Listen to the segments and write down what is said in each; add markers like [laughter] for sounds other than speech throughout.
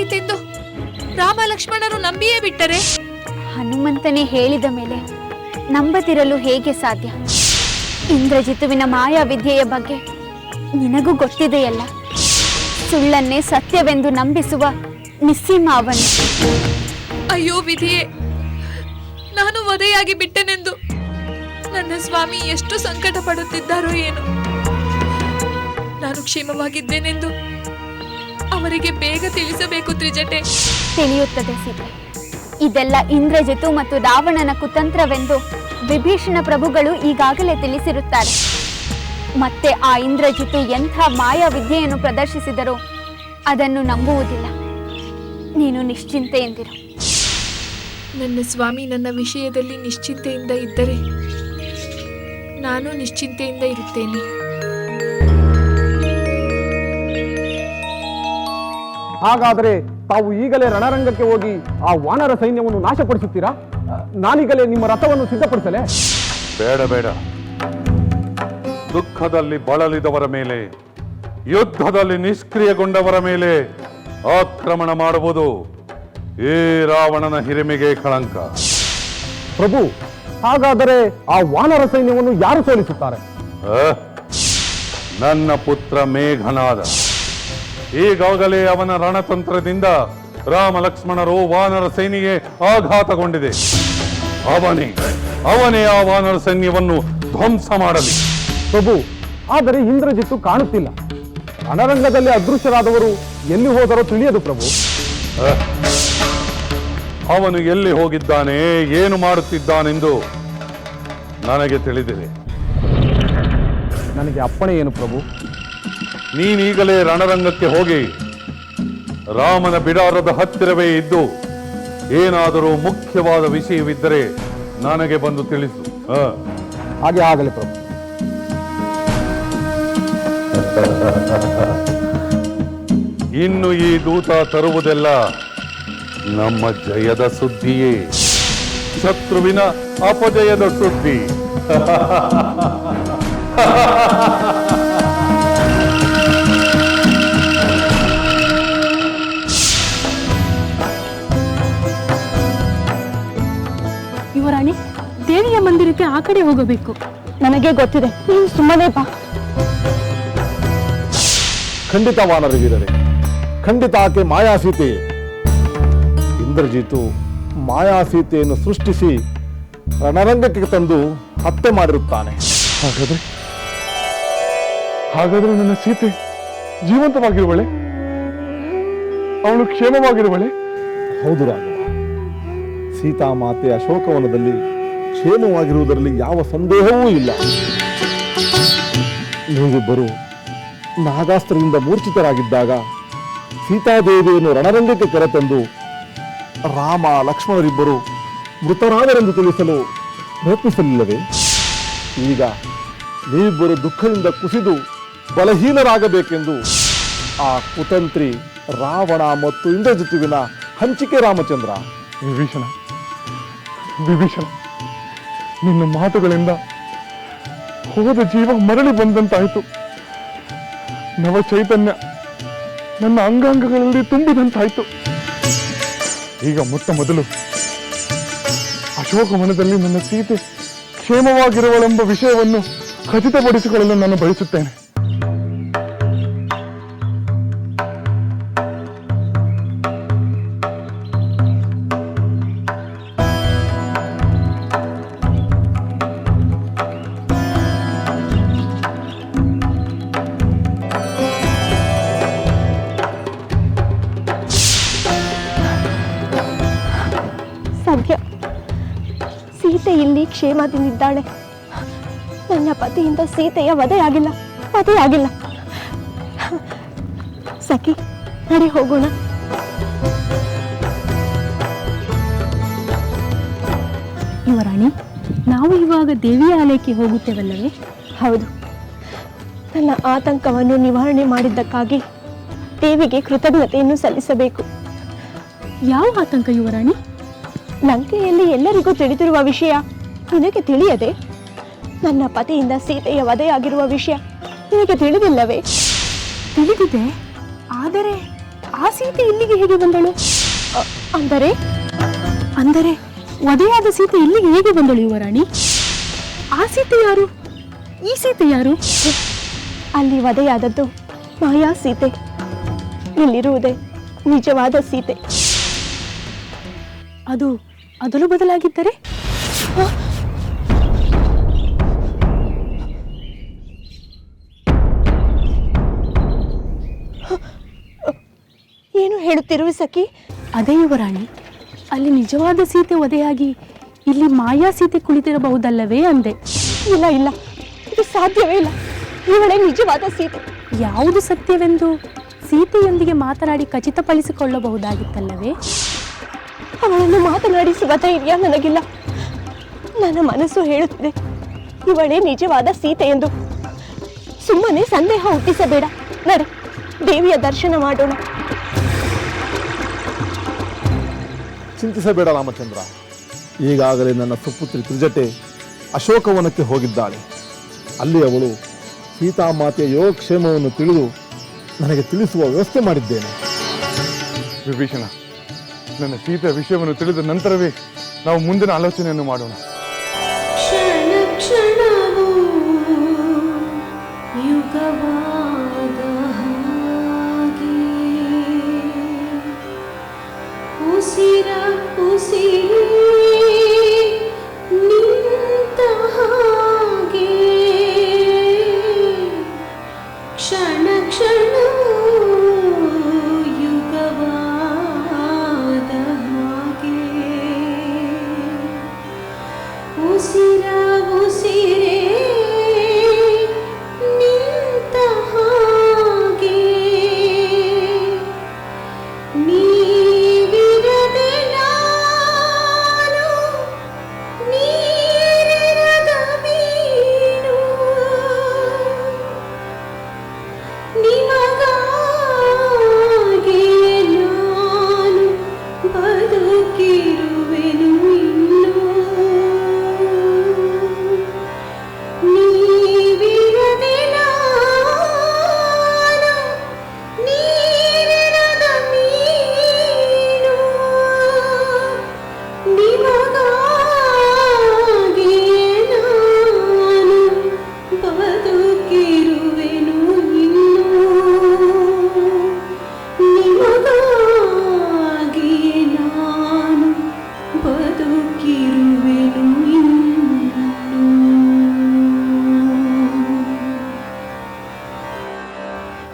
ಆಯಿತೆಂದು ರಾಮ ಲಕ್ಷ್ಮಣರು ನಂಬಿಯೇ ಬಿಟ್ಟರೆ? ಹನುಮಂತನೇ ಹೇಳಿದ ಮೇಲೆ ನಂಬದಿರಲು ಹೇಗೆ ಸಾಧ್ಯ? ಇಂದ್ರಜಿತುವಿನ ಮಾಯಾವಿದ್ಯೆಯ ಬಗ್ಗೆ ನಿನಗೂ ಗೊತ್ತಿದೆಯಲ್ಲ? ಸುಳ್ಳನ್ನೇ ಸತ್ಯವೆಂದು ನಂಬಿಸುವ ನಿಸ್ಸೀಮ ಅವನು ಅಯ್ಯೋ ವಿಧಿಯೇ ನಾನು ವಧೆಯಾಗಿ ಬಿಟ್ಟೆನೆಂದು ನನ್ನ ಸ್ವಾಮಿ ಎಷ್ಟು ಸಂಕಟ ಪಡುತ್ತಿದ್ದಾರೋ ಏನು. ನಾನು ಕ್ಷೇಮವಾಗಿದ್ದೇನೆಂದು ಅವರಿಗೆ ಬೇಗ ತಿಳಿಸಬೇಕು ತ್ರಿಜಟೆ. ತಿಳಿಯುತ್ತದೆ ಸೀತೆ. ಇದೆಲ್ಲ ಇಂದ್ರಜಿತು ಮತ್ತು ರಾವಣನ ಕುತಂತ್ರವೆಂದು ವಿಭೀಷಣ ಪ್ರಭುಗಳು ಈಗಾಗಲೇ ತಿಳಿಸಿರುತ್ತಾರೆ. ಮತ್ತೆ ಆ ಇಂದ್ರಜಿತು ಎಂಥ ಮಾಯಾ ವಿದ್ಯೆಯನ್ನು ಪ್ರದರ್ಶಿಸಿದರೂ ಅದನ್ನು ನಂಬುವುದಿಲ್ಲ. ನೀನು ನಿಶ್ಚಿಂತೆಯೆಂದಿರು ನನ್ನ ಸ್ವಾಮಿ ನನ್ನ ವಿಷಯದಲ್ಲಿ ನಿಶ್ಚಿಂತೆಯಿಂದ ಇದ್ದರೆ ನಾನು ನಿಶ್ಚಿಂತೆಯಿಂದ ಇರುತ್ತೇನೆ. ಹಾಗಾದರೆ ತಾವು ಈಗಲೇ ರಣರಂಗಕ್ಕೆ ಹೋಗಿ ಆ ವಾನರ ಸೈನ್ಯವನ್ನು ನಾಶಪಡಿಸುತ್ತೀರಾ? ನಾನೀಗಲೇ ನಿಮ್ಮ ರಥವನ್ನು ಸಿದ್ಧಪಡಿಸಲೇ? ಬೇಡ ಬೇಡ. ದುಃಖದಲ್ಲಿ ಬಳಲಿದವರ ಮೇಲೆ ಯುದ್ಧದಲ್ಲಿ ನಿಷ್ಕ್ರಿಯಗೊಂಡವರ ಮೇಲೆ ಆಕ್ರಮಣ ಮಾಡುವುದು ಈ ರಾವಣನ ಹಿರಿಮೆಗೆ ಕಳಂಕ. ಪ್ರಭು ಹಾಗಾದರೆ ಆ ವಾನರ ಸೈನ್ಯವನ್ನು ಯಾರು ಸೋಲಿಸುತ್ತಾರೆ? ನನ್ನ ಪುತ್ರ ಮೇಘನಾದ. ಈಗಾಗಲೇ ಅವನ ರಣತಂತ್ರದಿಂದ ರಾಮ ಲಕ್ಷ್ಮಣರು ವಾನರ ಸೈನಿಗೆ ಆಘಾತಗೊಂಡಿದೆ. ಅವನೇ ಅವನೇ ಆ ವಾನರ ಸೈನ್ಯವನ್ನು ಧ್ವಂಸ ಮಾಡಲಿ. ಪ್ರಭು ಆದರೆ ಇಂದ್ರಜಿತ್ತು ಕಾಣುತ್ತಿಲ್ಲ. ಅನರಂಗದಲ್ಲಿ ಅದೃಶ್ಯರಾದವರು ಎಲ್ಲಿ ಹೋದರೋ ತಿಳಿಯದು ಪ್ರಭು. ಅವನು ಎಲ್ಲಿ ಹೋಗಿದ್ದಾನೆ ಏನು ಮಾಡುತ್ತಿದ್ದಾನೆಂದು ನನಗೆ ತಿಳಿದಿದೆ. ನನಗೆ ಅಪ್ಪಣೆ ಏನು ಪ್ರಭು? ನೀನೀಗಲೇ ರಣರಂಗಕ್ಕೆ ಹೋಗಿ. ರಾಮನ ಬಿಡಾರದ ಹತ್ತಿರವೇ ಇದ್ದು ಏನಾದರೂ ಮುಖ್ಯವಾದ ವಿಷಯವಿದ್ದರೆ ನನಗೆ ಬಂದು ತಿಳಿಸು. ಹ. ಹಾಗೆ ಆಗಲಿ ಪ್ರಭು. ಇನ್ನು ಈ ದೂತ ತರುವುದೆಲ್ಲ ನಮ್ಮ ಜಯದ ಸುದ್ದಿಯೇ. ಶತ್ರುವಿನ ಅಪಜಯದ ಸುದ್ದಿ. [laughs] ಮಂದಿರಕ್ಕೆ ಆ ಕಡೆ ಹೋಗಬೇಕು. ನನಗೆ ಗೊತ್ತಿದೆ. ನೀವು ಸುಮ್ಮನೆ ಬಾ. ಖಂಡಿತ ವಾನರವೀರರೇ ಖಂಡಿತ ಆಕೆ ಮಾಯಾಸೀತೆ. ಇಂದ್ರಜಿತು ಮಾಯಾಸೀತೆಯನ್ನು ಸೃಷ್ಟಿಸಿ ರಣರಂಗಕ್ಕೆ ತಂದು ಹತ್ಯೆ ಮಾಡಿರುತ್ತಾನೆ. ಹಾಗಾದ್ರೆ? ಹಾಗಾದ್ರೆ ನನ್ನ ಸೀತೆ ಜೀವಂತವಾಗಿರುವಳೆ? ಅವಳು ಕ್ಷೇಮವಾಗಿರುವಳೆ? ಹೌದು ರಾಘವ. ಸೀತಾಮಾತೆ ಅಶೋಕವನದಲ್ಲಿ ಕ್ಷೇಮವಾಗಿರುವುದರಲ್ಲಿ ಯಾವ ಸಂದೇಹವೂ ಇಲ್ಲ. ನೀವಿಬ್ಬರು ನಾಗಾಸ್ತ್ರದಿಂದ ಮೂರ್ಛಿತರಾಗಿದ್ದಾಗ ಸೀತಾದೇವಿಯನ್ನು ರಣರಂಗಕ್ಕೆ ಕರೆತಂದು ರಾಮ, ಲಕ್ಷ್ಮಣರಿಬ್ಬರು ಮೃತರಾದರೆಂದು ತಿಳಿಸಲು ಪ್ರಯತ್ನಿಸಲಿಲ್ಲವೇ? ಈಗ ನೀವಿಬ್ಬರು ದುಃಖದಿಂದ ಕುಸಿದು ಬಲಹೀನರಾಗಬೇಕೆಂದು ಆ ಕುತಂತ್ರಿ ರಾವಣ ಮತ್ತು ಇಂದ್ರಜಿತುವಿನ ಹಂಚಿಕೆ ರಾಮಚಂದ್ರ. ವಿಭೀಷಣ ವಿಭೀಷಣ. ನಿನ್ನ ಮಾತುಗಳಿಂದ ಹೋದ ಜೀವ ಮರಳಿ ಬಂದಂತಾಯಿತು. ನವ ಚೈತನ್ಯ ನನ್ನ ಅಂಗಾಂಗಗಳಲ್ಲಿ ತುಂಬಿದಂತಾಯಿತು. ಈಗ ಮೊಟ್ಟ ಮೊದಲು ಅಶೋಕವನದಲ್ಲಿ ನನ್ನ ಸೀತೆ ಕ್ಷೇಮವಾಗಿರುವಳೆಂಬ ವಿಷಯವನ್ನು ಖಚಿತಪಡಿಸಿಕೊಳ್ಳಲು ನಾನು ಬಯಸುತ್ತೇನೆ. ಕ್ಷೇಮದಿಂದಿದ್ದಾಳೆ. ನನ್ನ ಪತಿಯಿಂದ ಸೀತೆಯ ವಧೆಯಾಗಿಲ್ಲ ವಧೆಯಾಗಿಲ್ಲ ಸಖಿ ನಡಿ ಹೋಗೋಣ. ಯುವರಾಣಿ ನಾವು ಇವಾಗ ದೇವಿಯ ಆಲಯಕ್ಕೆ ಹೋಗುತ್ತೇವಲ್ಲವೇ? ಹೌದು. ನನ್ನ ಆತಂಕವನ್ನು ನಿವಾರಣೆ ಮಾಡಿದ್ದಕ್ಕಾಗಿ ದೇವಿಗೆ ಕೃತಜ್ಞತೆಯನ್ನು ಸಲ್ಲಿಸಬೇಕು. ಯಾವ ಆತಂಕ ಯುವರಾಣಿ? ಲಂಕೆಯಲ್ಲಿ ಎಲ್ಲರಿಗೂ ತಿಳಿದಿರುವ ವಿಷಯ ನಿನಗೆ ತಿಳಿಯದೆ? ನನ್ನ ಪತಿಯಿಂದ ಸೀತೆಯ ವಧೆಯಾಗಿರುವ ವಿಷಯ ನಿನಗೆ ತಿಳಿದಿಲ್ಲವೇ? ತಿಳಿದಿದೆ. ಆದರೆ ಆ ಸೀತೆ ಇಲ್ಲಿಗೆ ಹೇಗೆ ಬಂದಳು? ಅ, ಅಂದರೆ? ಅಂದರೆ ವಧೆಯಾದ ಸೀತೆ ಇಲ್ಲಿಗೆ ಹೇಗೆ ಬಂದಳು ಯುವರಾಣಿ? ಆ ಸೀತೆ ಯಾರು? ಈ ಸೀತೆ ಯಾರು? ಅಲ್ಲಿ ವಧೆಯಾದದ್ದು ಮಾಯಾ ಸೀತೆ. ಇಲ್ಲಿರುವುದೇ ನಿಜವಾದ ಸೀತೆ. ಅದು ಅದಲು ಬದಲಾಗಿದ್ದರೆ? ಏನು ಹೇಳುತ್ತಿರುವೆ ಸಖಿ? ಅದೇ ಯುವರಾಣಿ ಅಲ್ಲಿ ನಿಜವಾದ ಸೀತೆ ಒದೆಯಾಗಿ ಇಲ್ಲಿ ಮಾಯಾ ಸೀತೆ ಕುಳಿತಿರಬಹುದಲ್ಲವೇ ಅಂದೆ. ಇಲ್ಲ ಇಲ್ಲ. ಇದು ಸಾಧ್ಯವೇ ಇಲ್ಲ. ಇವಳೇ ನಿಜವಾದ ಸೀತೆ. ಯಾವುದು ಸತ್ಯವೆಂದು ಸೀತೆಯೊಂದಿಗೆ ಮಾತನಾಡಿ ಖಚಿತಪಡಿಸಿಕೊಳ್ಳಬಹುದಾಗಿತ್ತಲ್ಲವೇ? ಅವಳನ್ನು ಮಾತನಾಡಿಸುವ ಧೈರ್ಯ ನನಗಿಲ್ಲ. ನನ್ನ ಮನಸ್ಸು ಹೇಳುತ್ತಿದೆ ಇವಳೇ ನಿಜವಾದ ಸೀತೆ ಎಂದು. ಸುಮ್ಮನೆ ಸಂದೇಹ ಹುಟ್ಟಿಸಬೇಡ. ನಡೆ ದೇವಿಯ ದರ್ಶನ ಮಾಡೋಣ. ಚಿಂತಿಸಬೇಡ ರಾಮಚಂದ್ರ. ಈಗಾಗಲೇ ನನ್ನ ಸುಪುತ್ರಿ ತ್ರಿಜಟೆ ಅಶೋಕವನಕ್ಕೆ ಹೋಗಿದ್ದಾಳೆ. ಅಲ್ಲಿ ಅವಳು ಸೀತಾಮಾತೆಯ ಯೋಗಕ್ಷೇಮವನ್ನು ತಿಳಿದು ನನಗೆ ತಿಳಿಸುವ ವ್ಯವಸ್ಥೆ ಮಾಡಿದ್ದೇನೆ. ವಿಭೀಷಣ ನನ್ನ ಸೀತೆಯ ವಿಷಯವನ್ನು ತಿಳಿದ ನಂತರವೇ ನಾವು ಮುಂದಿನ ಆಲೋಚನೆಯನ್ನು ಮಾಡೋಣ. ಕ್ಷಣ ಕ್ಷಣವೂ ಉಸಿರ ಉಸಿರೇ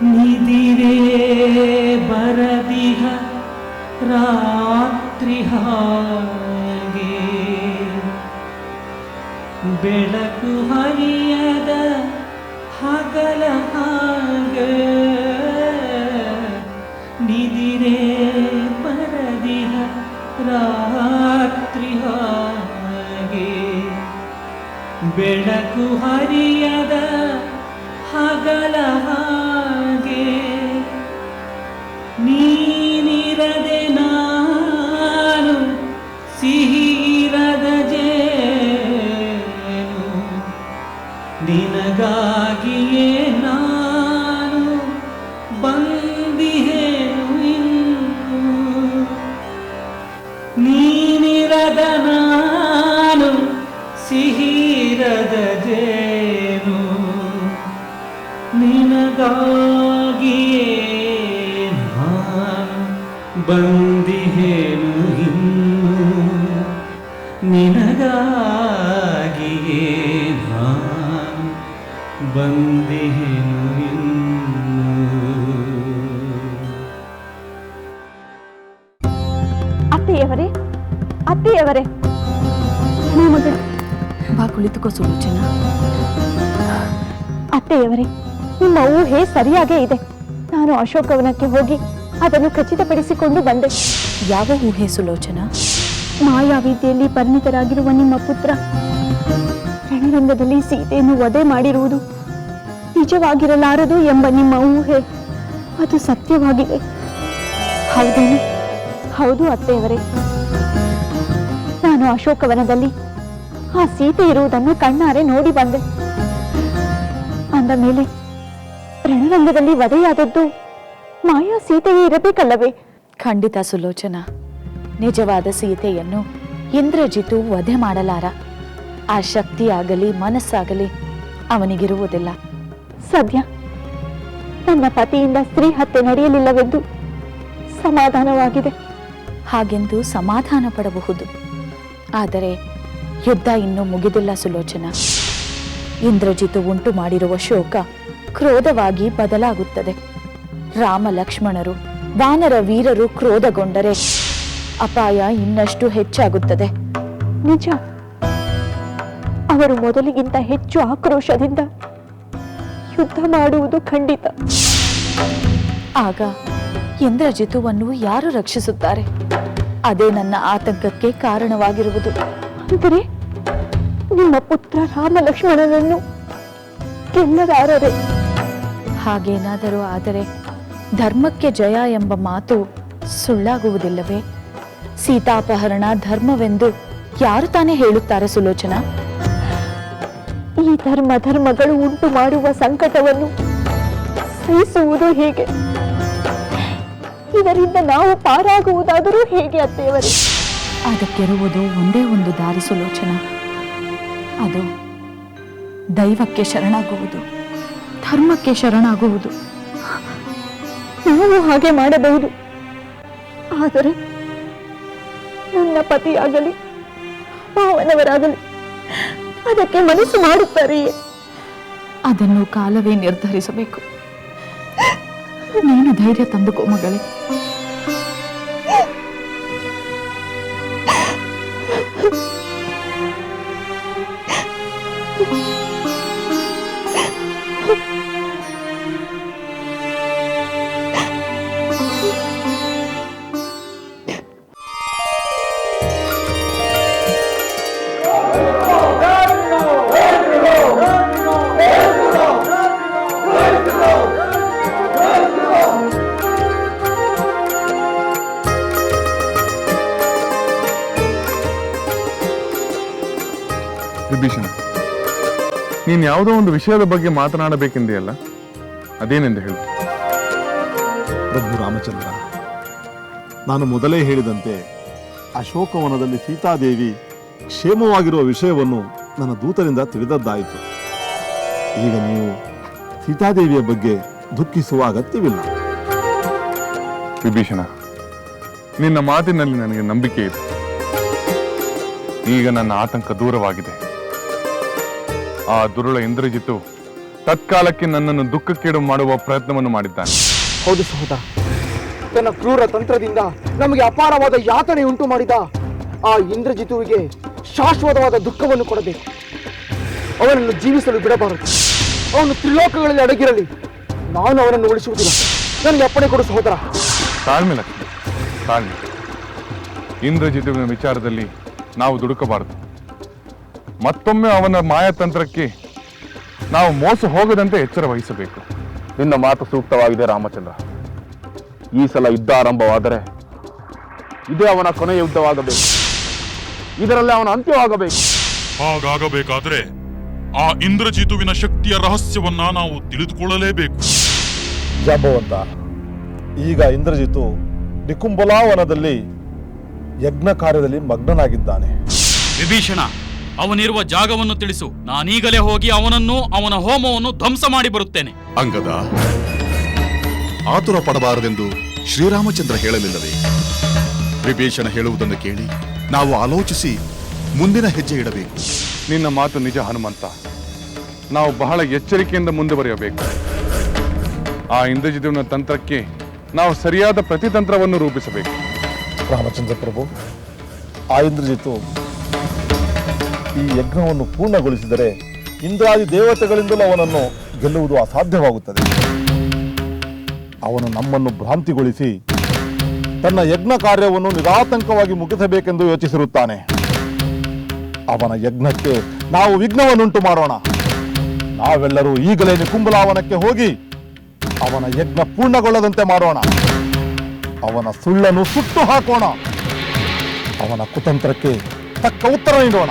ನಿದಿರೆ ಬರದಿಹ ರಾತ್ರಿ ಹಾಗೆ. ಬೆಳಕು ಹರಿಯದ ಹಗಲ ಹಾಗೆ. ನಿದಿರೆ ಬರದಿಹ ರಾತ್ರಿ ಹಾಗೆ. ಬೆಳಕು ಹರಿಯದ ಹಗಲ ಹಾಗೆ. ನಿನಗಾಗಿಯೇ ನಾನು ಬಂದಿಹೇನು ಇನ್ನು ನೀನಿರದ ನಾನು ಸಿಹಿರದ ಜೇನು. ನಿನಗಾಗಿಯೇ ನಾನು ಬಂದಿಹೇನು ಇನ್ನು ನಿನಗಾಗಿಯೇ ಬಂದಿಹೇನು ಅತ್ತೆಯವರೇ ಅತ್ತೆಯವರೇ. ಮಗಳು ಬಾ ಕುಳಿತುಕೋ ಸುಲೋಚನ. ಅತ್ತೆಯವರೇ ನಿಮ್ಮ ಊಹೆ ಸರಿಯಾಗೇ ಇದೆ. ನಾನು ಅಶೋಕವನಕ್ಕೆ ಹೋಗಿ ಅದನ್ನು ಖಚಿತಪಡಿಸಿಕೊಂಡು ಬಂದೆ. ಯಾವ ಊಹೆ ಸುಲೋಚನಾ? ಮಾಯಾವಿದ್ಯೆಯಲ್ಲಿ ಪರಿಣಿತರಾಗಿರುವ ನಿಮ್ಮ ಪುತ್ರ. ರಣರಂಗದಲ್ಲಿ ಸೀತೆಯನ್ನು ವಧೆ ಮಾಡಿರುವುದು ನಿಜವಾಗಿರಲಾರದು ಎಂಬ ನಿಮ್ಮ ಊಹೆ. ಅದು ಸತ್ಯವಾಗಿದೆ. ಹೌದೇನು? ಹೌದು ಅತ್ತೆಯವರೇ. ನಾನು ಅಶೋಕವನದಲ್ಲಿ ಆ ಸೀತೆ ಇರುವುದನ್ನು ಕಣ್ಣಾರೆ ನೋಡಿ ಬಂದೆ. ಅಂದ ಮೇಲೆ ರಣರಂಗದಲ್ಲಿ ವಧೆಯಾದದ್ದು ಮಾಯಾ ಸೀತೆಯೇ ಇರಬೇಕಲ್ಲವೇ? ಖಂಡಿತ ಸುಲೋಚನ. ನಿಜವಾದ ಸೀತೆಯನ್ನು ಇಂದ್ರಜಿತು ವಧೆ ಮಾಡಲಾರ. ಆ ಶಕ್ತಿಯಾಗಲಿ, ಮನಸ್ಸಾಗಲಿ ಅವನಿಗಿರುವುದಿಲ್ಲ. ಸದ್ಯ ನನ್ನ ಪತಿಯಿಂದ ಸ್ತ್ರೀ ಹತ್ಯೆ ನಡೆಯಲಿಲ್ಲವೆಂದು ಸಮಾಧಾನವಾಗಿದೆ. ಹಾಗೆಂದು ಸಮಾಧಾನ ಪಡಬಹುದು. ಆದರೆ ಯುದ್ಧ ಇನ್ನೂ ಮುಗಿದಿಲ್ಲ ಸುಲೋಚನ. ಇಂದ್ರಜಿತು ಉಂಟು ಮಾಡಿರುವ ಶೋಕ ಕ್ರೋಧವಾಗಿ ಬದಲಾಗುತ್ತದೆ. ರಾಮ ಲಕ್ಷ್ಮಣರು ವಾನರ ವೀರರು ಕ್ರೋಧಗೊಂಡರೆ ಅಪಾಯ ಇನ್ನಷ್ಟು ಹೆಚ್ಚಾಗುತ್ತದೆ. ನಿಜ. ಅವರು ಮೊದಲಿಗಿಂತ ಹೆಚ್ಚು ಆಕ್ರೋಶದಿಂದ ಯುದ್ಧ ಮಾಡುವುದು ಖಂಡಿತ. ಆಗ ಇಂದ್ರಜಿತುವನ್ನು ಯಾರು ರಕ್ಷಿಸುತ್ತಾರೆ? ಅದೇ ನನ್ನ ಆತಂಕಕ್ಕೆ ಕಾರಣವಾಗಿರುವುದು. ಅಂದರೆ ನಿಮ್ಮ ಪುತ್ರ ರಾಮ ಲಕ್ಷ್ಮಣನನ್ನು ಗೆಲ್ಲಲಾರರೆ ಹಾಗೇನಾದರೂ ಆದರೆ ಧರ್ಮಕ್ಕೆ ಜಯ ಎಂಬ ಮಾತು ಸುಳ್ಳಾಗುವುದಿಲ್ಲವೇ? ಸೀತಾಪಹರಣ ಧರ್ಮವೆಂದು ಯಾರು ತಾನೇ ಹೇಳುತ್ತಾರೆ ಸುಲೋಚನ? ಈ ಧರ್ಮ ಧರ್ಮಗಳು ಉಂಟು ಮಾಡುವ ಸಂಕಟವನ್ನು ಸಹಿಸುವುದು ಹೇಗೆ? ಇದರಿಂದ ನಾವು ಪಾರಾಗುವುದಾದರೂ ಹೇಗೆ ಅತ್ತೆಯವರು? ಅದಕ್ಕಿರುವುದು ಒಂದೇ ಒಂದು ದಾರಿ ಸುಲೋಚನ. ಅದು ದೈವಕ್ಕೆ ಶರಣಾಗುವುದು ಧರ್ಮಕ್ಕೆ ಶರಣಾಗುವುದು. ನಾವು ಹಾಗೆ ಮಾಡಬಹುದು. ಆದರೆ ನನ್ನ ಪತಿಯಾಗಲಿ ಮಾವನವರಾಗಲಿ ಅದಕ್ಕೆ ಮನಸ್ಸು ಮಾಡುತ್ತಾರೆಯೇ ಅದನ್ನು ಕಾಲವೇ ನಿರ್ಧರಿಸಬೇಕು. ನೀನು ಧೈರ್ಯ ತಂದುಕೋ ಮಗಳೇ. ನೀನ್ ಯಾವುದೋ ಒಂದು ವಿಷಯದ ಬಗ್ಗೆ ಮಾತನಾಡಬೇಕೆಂದೆಯಲ್ಲ ಅದೇನೆಂದು ಹೇಳು. ಪ್ರಭು ರಾಮಚಂದ್ರ ನಾನು ಮೊದಲೇ ಹೇಳಿದಂತೆ ಅಶೋಕವನದಲ್ಲಿ ಸೀತಾದೇವಿ ಕ್ಷೇಮವಾಗಿರುವ ವಿಷಯವನ್ನು ನನ್ನ ದೂತರಿಂದ ತಿಳಿದದ್ದಾಯಿತು. ಈಗ ನೀವು ಸೀತಾದೇವಿಯ ಬಗ್ಗೆ ದುಃಖಿಸುವ ಅಗತ್ಯವಿಲ್ಲ. ವಿಭೀಷಣ ನಿನ್ನ ಮಾತಿನಲ್ಲಿ ನನಗೆ ನಂಬಿಕೆ ಇದೆ. ಈಗ ನನ್ನ ಆತಂಕ ದೂರವಾಗಿದೆ. ಆ ದುರುಳ ಇಂದ್ರಜಿತು ತತ್ಕಾಲಕ್ಕೆ ನನ್ನನ್ನು ದುಃಖಕ್ಕೀಡು ಮಾಡುವ ಪ್ರಯತ್ನವನ್ನು ಮಾಡಿದ್ದಾನೆ. ಹೌದು ಸಹೋದರ. ತನ್ನ ಕ್ರೂರ ತಂತ್ರದಿಂದ ನಮಗೆ ಅಪಾರವಾದ ಯಾತನೆ ಉಂಟು ಮಾಡಿದ ಆ ಇಂದ್ರಜಿತುವಿಗೆ ಶಾಶ್ವತವಾದ ದುಃಖವನ್ನು ಕೊಡಬೇಕು. ಅವನನ್ನು ಜೀವಿಸಲು ಬಿಡಬಾರದು. ಅವನು ತ್ರಿಲೋಕಗಳಲ್ಲಿ ಅಡಗಿರಲಿ. ನಾನು ಅವನನ್ನು ಉಳಿಸುವುದಿಲ್ಲ. ನನಗೆ ಅಪ್ಪಣೆ ಕೊಡು ಸಹೋದರ. ತಾಳ್ಮೆ ಲಕ್ಷ್ಮಿ ತಾಳ್ಮೆ. ಇಂದ್ರಜಿತುವಿನ ವಿಚಾರದಲ್ಲಿ ನಾವು ದುಡುಕಬಾರದು. ಮತ್ತೊಮ್ಮೆ ಅವನ ಮಾಯತಂತ್ರಕ್ಕೆ ನಾವು ಮೋಸ ಹೋಗದಂತೆ ಎಚ್ಚರ ವಹಿಸಬೇಕು. ನಿನ್ನ ಮಾತು ಸೂಕ್ತವಾಗಿದೆ ರಾಮಚಂದ್ರ. ಈ ಸಲ ಯುದ್ಧ ಆರಂಭವಾದರೆ ಇದೇ ಅವನ ಕೊನೆಯ ಯುದ್ಧವಾಗಬೇಕು. ಇದರಲ್ಲಿ ಅವನ ಅಂತ್ಯವಾಗಬೇಕು. ಹಾಗಾಗಬೇಕಾದ್ರೆ ಆ ಇಂದ್ರಜಿತುವಿನ ಶಕ್ತಿಯ ರಹಸ್ಯವನ್ನ ನಾವು ತಿಳಿದುಕೊಳ್ಳಲೇಬೇಕು. ಜಾಂಬವಂತ ಈಗ ಇಂದ್ರಜಿತು ನಿಕುಂಬಲಾವನದಲ್ಲಿ ಯಜ್ಞ ಕಾರ್ಯದಲ್ಲಿ ಮಗ್ನನಾಗಿದ್ದಾನೆ. ವಿಭೀಷಣ ಅವನಿರುವ ಜಾಗವನ್ನು ತಿಳಿಸು. ನಾನೀಗಲೇ ಹೋಗಿ ಅವನನ್ನು ಅವನ ಹೋಮವನ್ನು ಧ್ವಂಸ ಮಾಡಿ ಬರುತ್ತೇನೆ. ಅಂಗದ ಆತುರ ಪಡಬಾರದೆಂದು ಶ್ರೀರಾಮಚಂದ್ರ ಹೇಳಲಿಲ್ಲವೇ? ವಿಭೀಷಣ ಹೇಳುವುದನ್ನು ಕೇಳಿ ನಾವು ಆಲೋಚಿಸಿ ಮುಂದಿನ ಹೆಜ್ಜೆ ಇಡಬೇಕು. ನಿನ್ನ ಮಾತು ನಿಜ ಹನುಮಂತ. ನಾವು ಬಹಳ ಎಚ್ಚರಿಕೆಯಿಂದ ಮುಂದುವರಿಯಬೇಕು. ಆ ಇಂದ್ರಜಿದೇವನ ತಂತ್ರಕ್ಕೆ ನಾವು ಸರಿಯಾದ ಪ್ರತಿತಂತ್ರವನ್ನು ರೂಪಿಸಬೇಕು. ರಾಮಚಂದ್ರ ಪ್ರಭು ಆ ಇಂದ್ರಜಿತು ಈ ಯಜ್ಞವನ್ನು ಪೂರ್ಣಗೊಳಿಸಿದರೆ ಇಂದ್ರಾದಿ ದೇವತೆಗಳಿಂದಲೂ ಅವನನ್ನು ಗೆಲ್ಲುವುದು ಅಸಾಧ್ಯವಾಗುತ್ತದೆ. ಅವನು ನಮ್ಮನ್ನು ಭ್ರಾಂತಿಗೊಳಿಸಿ ತನ್ನ ಯಜ್ಞ ಕಾರ್ಯವನ್ನು ನಿರಾತಂಕವಾಗಿ ಮುಗಿಸಬೇಕೆಂದು ಯೋಚಿಸಿರುತ್ತಾನೆ. ಅವನ ಯಜ್ಞಕ್ಕೆ ನಾವು ವಿಘ್ನವನ್ನುಂಟು ಮಾಡೋಣ. ನಾವೆಲ್ಲರೂ ಈಗಲೇ ನಿಕುಂಬಲಾವನಕ್ಕೆ ಹೋಗಿ ಅವನ ಯಜ್ಞ ಪೂರ್ಣಗೊಳ್ಳದಂತೆ ಮಾಡೋಣ. ಅವನ ಸುಳ್ಳನ್ನು ಸುಟ್ಟು ಹಾಕೋಣ. ಅವನ ಕುತಂತ್ರಕ್ಕೆ ತಕ್ಕ ಉತ್ತರ ನೀಡೋಣ.